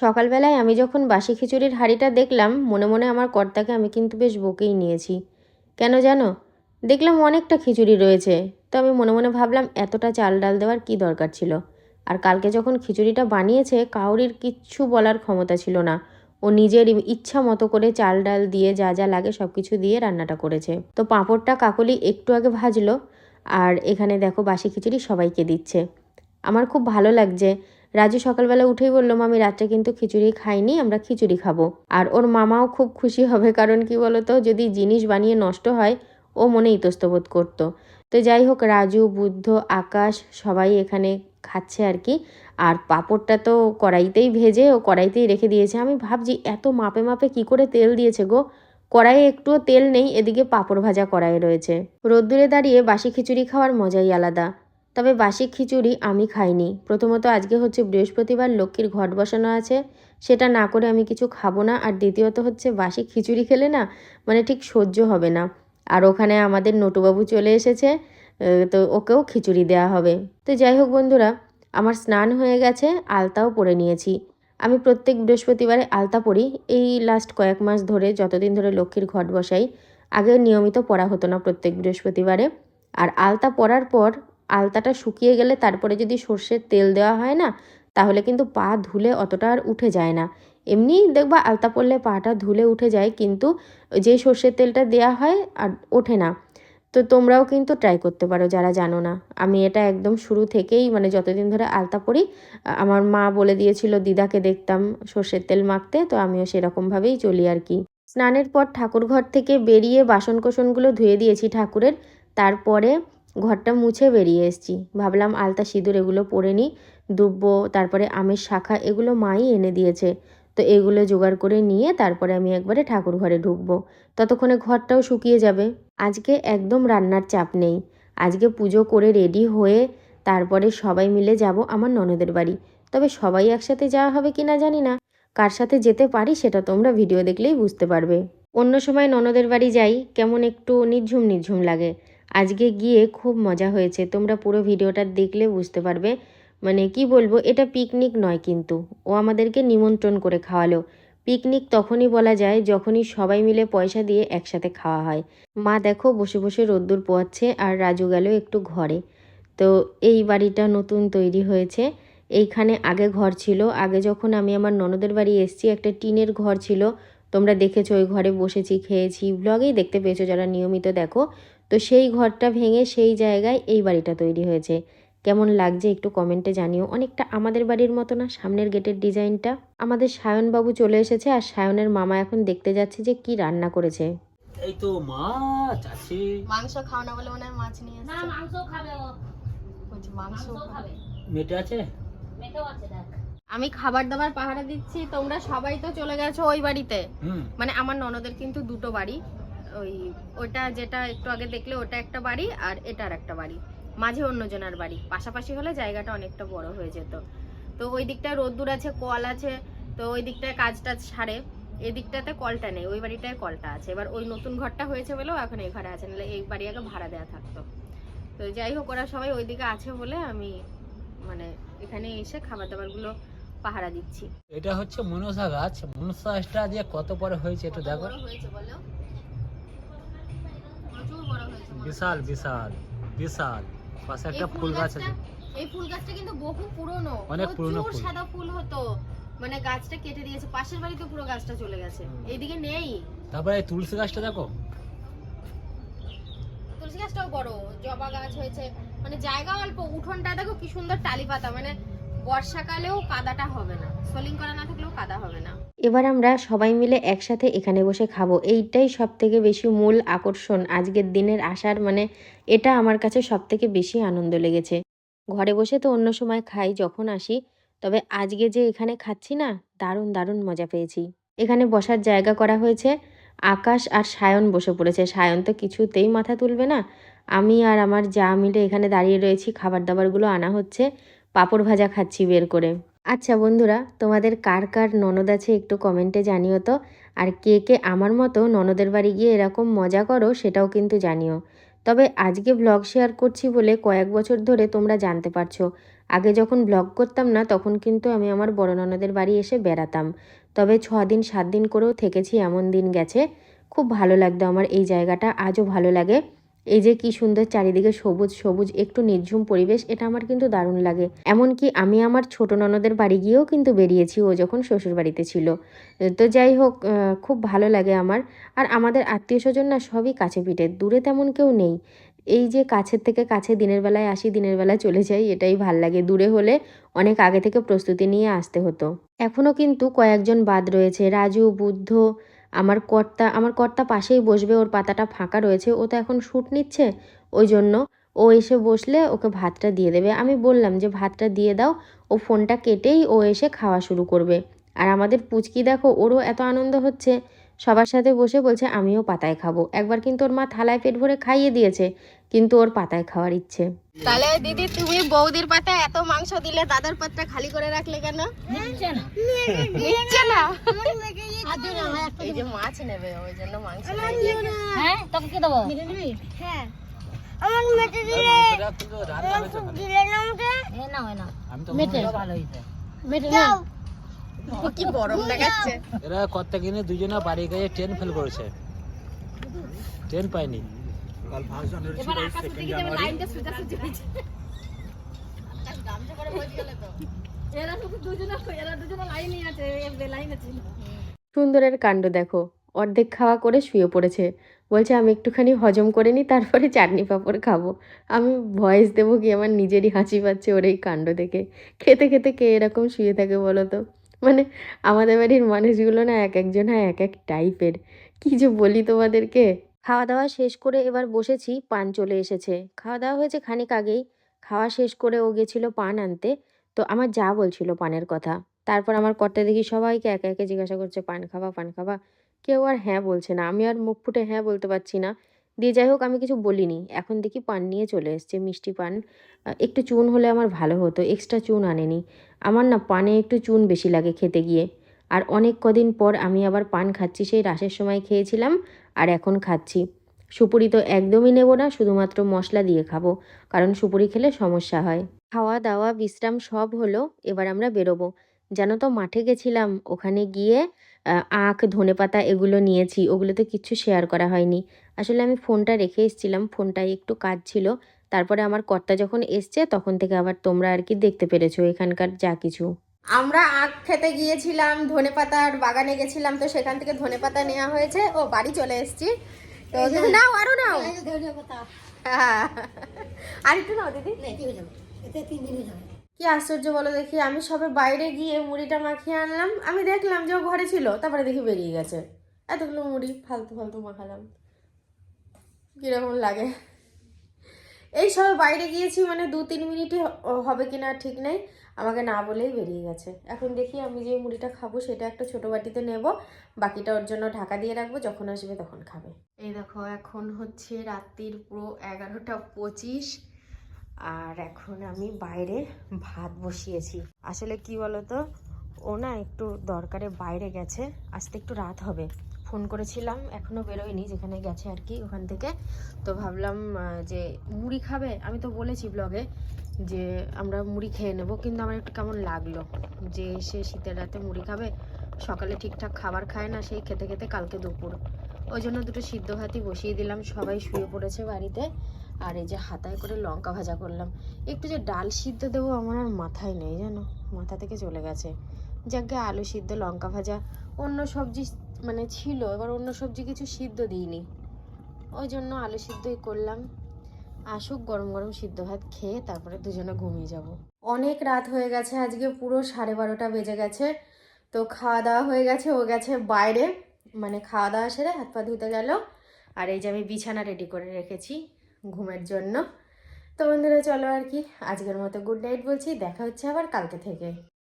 সকালবেলায় আমি যখন বাসি খিচুড়ির হাঁড়িটা দেখলাম, মনে মনে আমার কর্তাকে আমি কিন্তু বেশ বকেই নিয়েছি। কেন জানো? দেখলাম অনেকটা খিচুড়ি রয়েছে, তো আমি মনে মনে ভাবলাম এতটা চাল ডাল দেওয়ার কি দরকার ছিল? আর কালকে যখন খিচুড়িটা বানিয়েছে, কাউরির কিচ্ছু বলার ক্ষমতা ছিল না। ও নিজের ইচ্ছা মতো করে চাল ডাল দিয়ে যা যা লাগে সব কিছু দিয়ে রান্নাটা করেছে। তো পাঁপড়টা কাকলি একটু আগে ভাজলো, আর এখানে দেখো বাসি খিচুড়ি সবাইকে দিচ্ছে। আমার খুব ভালো লাগছে রাজু সকালবেলা উঠেই বলল, মামি রাত্রে কিন্তু খিচুড়ি খাইনি, আমরা খিচুড়ি খাব। আর ওর মামাও খুব খুশি হবে, কারণ কি বলতো, যদি জিনিস বানিয়ে নষ্ট হয়, ও মনে ইতস্তবোধ করতো। তো যাই হোক, রাজু, বুদ্ধ, আকাশ সবাই এখানে খাচ্ছে আর কি। আর পাঁপড়টা তো কড়াইতেই ভেজে ও কড়াইতেই রেখে দিয়েছে। আমি ভাবছি, এত মাপে মাপে কি করে তেল দিয়েছে গো? কড়াইয়ে একটুও তেল নেই, এদিকে পাঁপড় ভাজা কড়াই রয়েছে। রোদ্দুরে দাঁড়িয়ে বাসি খিচুড়ি খাওয়ার মজাই আলাদা। তবে বাসি খিচুড়ি আমি খাইনি। প্রথমত আজকে হচ্ছে বৃহস্পতিবার, লক্ষ্মীর ঘট বসানো আছে। সেটা না করে আমি কিছু খাব না। আর দ্বিতীয়ত হচ্ছে বাসি খিচুড়ি খেলে না মানে ঠিক সহ্য হবে না। আর ওখানে আমাদের নটুবাবু চলে এসেছে তো ওকেও খিচুড়ি দেওয়া হবে। তো যাই হোক বন্ধুরা, আমার স্নান হয়ে গেছে, আলতাও পরে নিয়েছি। আমি প্রত্যেক বৃহস্পতিবারে আলতা পরি। এই লাস্ট কয়েক মাস ধরে যতদিন ধরে লক্ষ্মীর ঘট বসাই, আগে নিয়মিত পড়া হতো না প্রত্যেক বৃহস্পতিবারে। আর আলতা পরার পর আলতাটা শুকিয়ে গেলে তারপরে যদি সর্ষের তেল দেওয়া হয় না, তাহলে কিন্তু পা ধুলে অতটা আর উঠে যায় না। এমনি দেখবা আলতা পরলে পাটা ধুলে উঠে যায়, কিন্তু যে সর্ষের তেলটা দেওয়া হয় আর ওঠে না। তো তোমরাও কিন্তু ট্রাই করতে পারো, যারা জানো না। আমি এটা একদম শুরু থেকেই মানে যতদিন ধরে আলতা আ- আমার মা বলে দিয়েছিল, দিদাকে দেখতাম সর্ষের তেল মাখতে তো আমিও সেরকমভাবেই চলি আর কি। স্নানের পর ঠাকুর ঘর থেকে বেরিয়ে বাসন কোসনগুলো ধুয়ে দিয়েছি ঠাকুরের। তারপরে ঘরটা মুছে বেরিয়ে এসেছি। ভাবলাম আলতা সিঁদুর এগুলো পরে নিই, দুব্বো, তারপরে আমের শাখা এগুলো মাই এনে দিয়েছে। তো এগুলো জোগাড় করে নিয়ে তারপরে আমি একবারে ঠাকুর ঘরে ঢুকবো। ততক্ষণে ঘরটাও শুকিয়ে যাবে। আজকে একদম রান্নার চাপ নেই। আজকে পুজো করে রেডি হয়ে তারপরে সবাই মিলে যাব আমার ননদের বাড়ি। তবে সবাই একসাথে যাওয়া হবে কি না জানি না। কার সাথে যেতে পারি সেটা তোমরা ভিডিও দেখলেই বুঝতে পারবে। অন্য সময় ননদের বাড়ি যাই, কেমন একটু নিঝুম নিঝুম লাগে। আজকে গিয়ে খুব মজা হয়েছে। তোমরা পুরো ভিডিওটা দেখলে বুঝতে পারবে। মানে কি বলব, এটা পিকনিক নয় কিন্তু। ও আমাদেরকে নিমন্ত্রণ করে খাওয়ালো। পিকনিক তখনই বলা যায় যখনই সবাই মিলে পয়সা দিয়ে একসাথে খাওয়া হয়। মা দেখো বসে বসে রোদ্দুর পোয়াচ্ছে আর রাজু গেল একটু ঘরে। তো এই বাড়িটা নতুন তৈরি হয়েছে। এইখানে আগে ঘর ছিল। আগে যখন আমি আমার ননদের বাড়ি এসেছি, একটা টিনের ঘর ছিল। তোমরা দেখেছ ওই ঘরে বসেছি, খেয়েছি। ব্লগেই দেখতে পেয়েছ যারা নিয়মিত দেখো। তো সেই ঘরটা ভেঙে সেই জায়গায় এই বাড়িটা তৈরি হয়েছে। কেমন লাগছে একটু কমেন্টে জানিও। অনেকটা আমাদের বাড়ির মতো না সামনের গেটের ডিজাইনটা আমাদের সায়নবাবু চলে এসেছে আর সায়নের মামা এখন দেখতে যাচ্ছে যে কি রান্না করেছে। এই তো মাছ আছে। মাংস খাও না বলে মনে হয় মাছ নিয়ে না মাংস খাবে ও। মাংস মাংস খাবে। মেটে আছে? মেটেও আছে দেখ। আমি খাবার দাবার পাহারা দিচ্ছি তোমরা সবাই তো চলে গেছো ওই বাড়িতে। মানে আমার ননদের কিন্তু দুটো বাড়ি। ওই ওটা যেটা একটু আগে দেখলে ওটা একটা বাড়ি আর এটার একটা বাড়ি। মাঝে অন্যজনের বাড়ি। পাশাপাশি হলে জায়গাটা অনেকটা বড় হয়ে যেত। তো ওই দিকটায় রোদ্দুর আছে কল আছে তো ওই দিকটায় কাজ টাজ সারে। এদিকটাতে কলটা নেই ওই বাড়িটায় কলটা আছে। এবার ওই নতুন ঘরটা হয়েছে বলেও এখন এই ঘরে আছে নাহলে এই বাড়ি আগে ভাড়া দেওয়া থাকতো। তো যাই হোক ওরা সবাই ওই দিকে আছে বলে আমি মানে এখানে এসে খাবার দাবারগুলো পাহারা দিচ্ছি। এটা হচ্ছে মনসা গাছ। মনসা গাছটা যে কত বড় হয়েছে একটু দেখো। হয়েছে বলো প্রচুর বড় হয়েছে মনে বিশাল বিশাল বিশাল। পাশে একটা ফুল গাছ আছে। এই ফুল গাছটা কিন্তু বহু পুরনো। অনেক পুরনো ফুল। সাদা ফুল হতো। মানে গাছটা কেটে দিয়েছে। পাশের বাড়িতে পুরো গাছটা চলে গেছে। এইদিকে নেই। তারপরে এই তুলসী গাছটা দেখো। তুলসী গাছটাও বড়। জবা গাছ হয়েছে। মানে জায়গা অল্প। উঠোনটা দেখো কি সুন্দর টালি পাতা মানে বর্ষাকালেও কাদাটা হবে না। সোলিং করা না থাকলেও কাদা হবে না। এবার আমরা সবাই মিলে একসাথে এখানে বসে খাব। এইটাই সব থেকে বেশি মূল আকর্ষণ। আজকের দিনের আসার মানে এটা আমার কাছে সব থেকে বেশি আনন্দ লেগেছে। ঘরে বসে তো অন্য সময় খাই যখন আসি, তবে আজকে যে এখানে খাচ্ছি না, দারুণ দারুণ মজা পেয়েছি। এখানে বসার জায়গা করা হয়েছে। আকাশ আর সায়ন বসে পড়েছে। সায়ন তো কিছুতেই মাথা তুলবে না। আমি আর আমার যা মিলে এখানে দাঁড়িয়ে রয়েছি, খাবার দাবারগুলো আনা হচ্ছে। পাঁপড় ভাজা খাচ্ছি বের করে। আচ্ছা বন্ধুরা, তোমাদের কার কার ননদ আছে একটু কমেন্টে জানিও তো। আর কে কে আমার মতো ননদের বাড়ি গিয়ে এরকম মজা করো সেটাও কিন্তু জানিও। তবে আজকে ব্লগ শেয়ার করছি বলে কয়েক বছর ধরে তোমরা জানতে পারছ। আগে যখন ব্লগ করতাম না, তখন কিন্তু আমি আমার বড় ননদের বাড়ি এসে বেড়াতাম। তবে ছ দিন সাত দিন করেও থেকেছি এমন দিন গেছে। খুব ভালো লাগতো আমার এই জায়গাটা, আজও ভালো লাগে। এই যে কি সুন্দর চারিদিকে সবুজ সবুজ, একটু নির্ঝুম পরিবেশ, এটা আমার কিন্তু দারুণ লাগে। এমনকি আমি আমার ছোট ননদের বাড়ি গিয়েও কিন্তু বেরিয়েছি, ও যখন শ্বশুর বাড়িতে ছিল। তো যাই হোক খুব ভালো লাগে আমার। আর আমাদের আত্মীয় স্বজন না সবই কাছে পিঠে, দূরে তেমন কেউ নেই। এই যে কাছের থেকে কাছে দিনের বেলায় আসি, দিনের বেলায় চলে যাই, এটাই ভালো লাগে। দূরে হলে অনেক আগে থেকে প্রস্তুতি নিয়ে আসতে হতো। এখনও কিন্তু কয়েকজন বাদ রয়েছে, রাজু, বুদ্ধ আমার কর্তা আমার কর্তা পাশেই বসবে, ওর পাতাটা ফাঁকা রয়েছে, ও তো এখন শ্যুট নিচ্ছে। ওই জন্য ও এসে বসলে ওকে ভাতটা দিয়ে দেবে। আমি বললাম যে, ভাতটা দিয়ে দাও। ও ফোনটা কেটেই ও এসে খাওয়া শুরু করবে। আর আমাদের পুচকি দেখো, ওরও এত আনন্দ হচ্ছে। সবার সাথে বসে বলছে আমিও পাতায় খাব। একবার কিন্তু ওর মা থালায় পেট ভরে খাইয়ে দিয়েছে কিন্তু ওর পাতায় খাওয়ার ইচ্ছে। তাহলে দিদি তুমি বৌদির পাতায় এত মাংস দিলে দাদার পাতটা খালি করে রাখলে কেন? নিচ্ছে না। না না, এই যে মাছ নেবে ওই জন্য মাংস হ্যাঁ তোকে কি দেবো? নাও আমি তো মেটে। ভালো হয়েছে মেটে কি গরম দেখাচ্ছে। এরা কিনে দুজনে বাড়ি গিয়ে ট্রেন ফেল করেছে। ট্রেন পায়নি। সুন্দরের কাণ্ড দেখো। অর্ধেক খাওয়া করে শুয়ে পড়েছে। বলছে আমি একটুখানি হজম করে নিই তারপরে চাটনি পাঁপড় খাব। আমি ভয়েস দেবো কি আমার নিজেরই হাসি পাচ্ছে ওর এই কাণ্ড দেখে। খেতে খেতে কে এরকম শুয়ে থাকে বলো তো? মানে আমাদের বাড়ির মানুষগুলো না এক একজন হয় এক এক টাইপের কি যে বলি তোমাদেরকে? খাওয়া দাওয়া শেষ করে এবার বসেছি, পান চলে এসেছে। খাওয়া দাওয়া হয়েছে খানিক আগেই। খাওয়া শেষ করে ও গেছিল পান আনতে। তো আমার যা বলছিল পানের কথা। তারপর আমার কর্তা দেখি সবাইকে একে একে জিজ্ঞাসা করছে, পান খাবা পান খাবা? কেউ আর হ্যাঁ বলছে না। আমি আর মুখ ফুটে হ্যাঁ বলতে পারছি না। দিয়ে যাই হোক, আমি কিছু বলিনি। এখন দেখি পান নিয়ে চলে এসছে, মিষ্টি পান। একটু চুন হলে আমার ভালো হতো এক্সট্রা চুন আনেনি। আমার না পানে একটু চুন বেশি লাগে খেতে গিয়ে। আর অনেক কদিন পর আমি আবার পান খাচ্ছি, সেই রাসের সময় খেয়েছিলাম আর এখন খাচ্ছি। সুপুরি তো একদমই নেব না, শুধুমাত্র মশলা দিয়ে খাব, কারণ সুপুরি খেলে সমস্যা হয়। খাওয়া দাওয়া বিশ্রাম সব হলো, এবার আমরা বেরোবো। জানো তো, মাঠে গেছিলাম, ওখানে গিয়ে আখ, ধনেপাতা এগুলো নিয়েছি, ওগুলোতে কিচ্ছু শেয়ার করা হয়নি। আসলে আমি ফোনটা রেখে এসেছিলাম ফোনটায় একটু কাজ ছিল। তারপরে আমার কর্তা যখন এসছে তখন থেকে আবার তোমরা আর কি দেখতে পেরেছ এখানকার যা কিছু। আমরা আখ খেতে গিয়েছিলাম ধনেপাতার বাগানে গেছিলাম তো সেখান থেকে ধনেপাতা নেওয়া হয়েছে। ও বাড়ি চলে এসেছি। তো নাও আরও নাও। আর একটু নাও দিদি। কি আশ্চর্য বলো দেখি আমি সবে বাইরে গিয়ে মুড়িটা মাখিয়ে আনলাম। আমি দেখলাম যে ও ঘরে ছিল তারপরে দেখি বেরিয়ে গেছে। এতগুলো মুড়ি ফালতু ফালতু মাখালাম। কীরকম লাগে? এই সবে বাইরে গিয়েছি মানে দু তিন মিনিটই হ- হবে কিনা ঠিক নেই। আমাকে না বলেই বেরিয়ে গেছে। এখন দেখি আমি যে মুড়িটা খাব সেটা একটা ছোট বাটিতে নেব, বাকিটা ওর জন্য ঢাকা দিয়ে রাখব, যখন আসবে তখন খাবে। এই দেখো, এখন হচ্ছে রাত্রির পুরো এগারোটা পঁচিশ, আর এখন আমি বাইরে ভাত বসিয়েছি। আসলে কি বলতো, ও না একটু দরকারে বাইরে গেছে, আসতে একটু রাত হবে। ফোন করেছিলাম, এখনও বেরোয়নি, যেখানে গেছে আর কি ওখান থেকে। তো ভাবলাম যে মুড়ি খাবে? আমি তো বলেছি ব্লগে যে আমরা মুড়ি খেয়ে নেব, কিন্তু আমার একটু কেমন লাগল যে সে শীতের রাতে মুড়ি খাবে। সকালে ঠিকঠাক খাবার খায় না, সেই খেতে খেতে কালকে দুপুর। ওই জন্য দুটো সিদ্ধ ভাতই বসিয়ে দিলাম, সবাই শুয়ে পড়েছে বাড়িতে। আর এই যে হাতায় করে লঙ্কা ভাজা করলাম। একটু যে ডাল সিদ্ধ দেবো আমার আর মাথায় নেই জানো, মাথা থেকে চলে গেছে। যাকে আলু সিদ্ধ, লঙ্কা ভাজা, অন্য সবজি মানে ছিল, এবার অন্য সবজি কিছু সিদ্ধ দিইনি। ওই জন্য আলু সিদ্ধই করলাম। আসুক গরম গরম সিদ্ধ ভাত খেয়ে তারপরে দুজনে ঘুমিয়ে যাব। অনেক রাত হয়ে গেছে, আজকে পুরো সাড়ে বারোটা বেজে গেছে। তো খাওয়া দাওয়া হয়ে গেছে, ও গেছে বাইরে। মানে খাওয়া দাওয়া সেরে হাত পা ধুতে গেল। আর এই যে আমি বিছানা রেডি করে রেখেছি ঘুমের জন্য। তো বন্ধুরা, চলো আর কি। আজকের মতো গুড নাইট বলছি, দেখা হচ্ছে আবার কালকে থেকে।